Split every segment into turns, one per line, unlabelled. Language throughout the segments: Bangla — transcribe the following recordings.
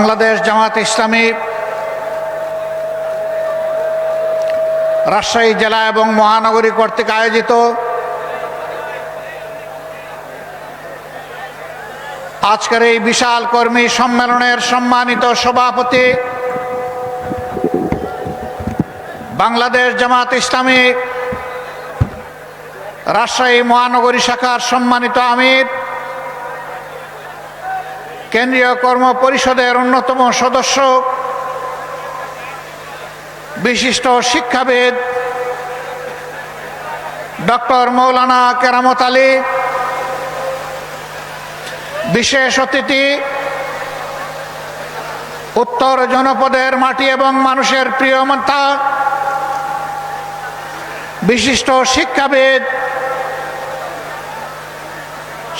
বাংলাদেশ জামাত ইসলামী রাজশাহী জেলা এবং মহানগরী কর্তৃক আয়োজিত আজকের এই বিশাল কর্মী সম্মেলনের সম্মানিত সভাপতি বাংলাদেশ জামাত ইসলামী রাজশাহী মহানগরী শাখার সম্মানিত আমির কেন্দ্রীয় কর্ম পরিষদের অন্যতম সদস্য, বিশিষ্ট শিক্ষাবিদ ডক্টর মৌলানা কেরামত আলী, বিশেষ অতিথি উত্তর জনপদের মাটি এবং মানুষের প্রিয় মাতা বিশিষ্ট শিক্ষাবিদ,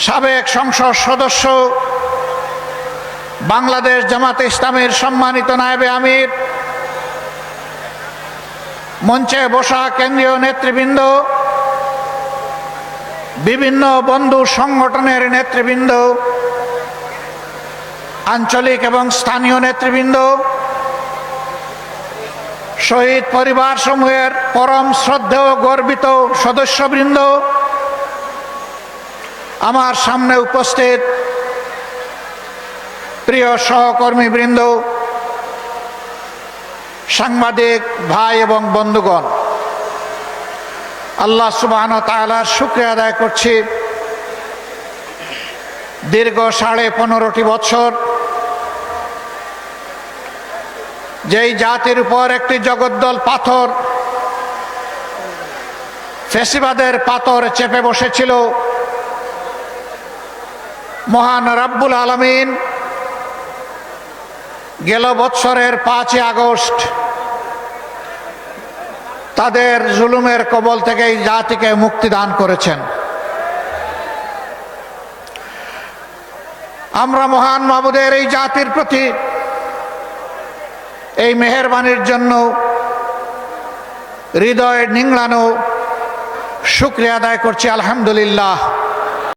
সাবেক সংসদ সদস্য বাংলাদেশ জামাতে ইসলামের সম্মানিত নায়েবে আমির, মঞ্চে বসা কেন্দ্রীয় নেতৃবৃন্দ, বিভিন্ন বন্ধু সংগঠনের নেতৃবৃন্দ, আঞ্চলিক এবং স্থানীয় নেতৃবৃন্দ, শহীদ পরিবার সমূহের পরম শ্রদ্ধেয় গর্বিত সদস্যবৃন্দ, আমার সামনে উপস্থিত প্রিয় সহকর্মীবৃন্দ, সাংবাদিক, ভাই এবং বন্ধুগণ, আল্লাহ সুবাহন তালার শুক্রিয়া আদায় করছি। দীর্ঘ সাড়ে পনেরোটি বছর যেই জাতির উপর একটি জগদ্দল পাথর, ফেসিবাদের পাথর চেপে বসেছিল, মহান রাব্বুল আলমিন গেল বৎসরের পাঁচই আগস্ট। তাদের জুলুমের কবল থেকে এই জাতিকে মুক্তি দান করেছেন। আমরা মহান মাবুদের এই জাতির প্রতি এই মেহরবানির জন্য হৃদয় নিংড়ানো শুক্রিয়া আদায় করছি, আলহামদুলিল্লাহ।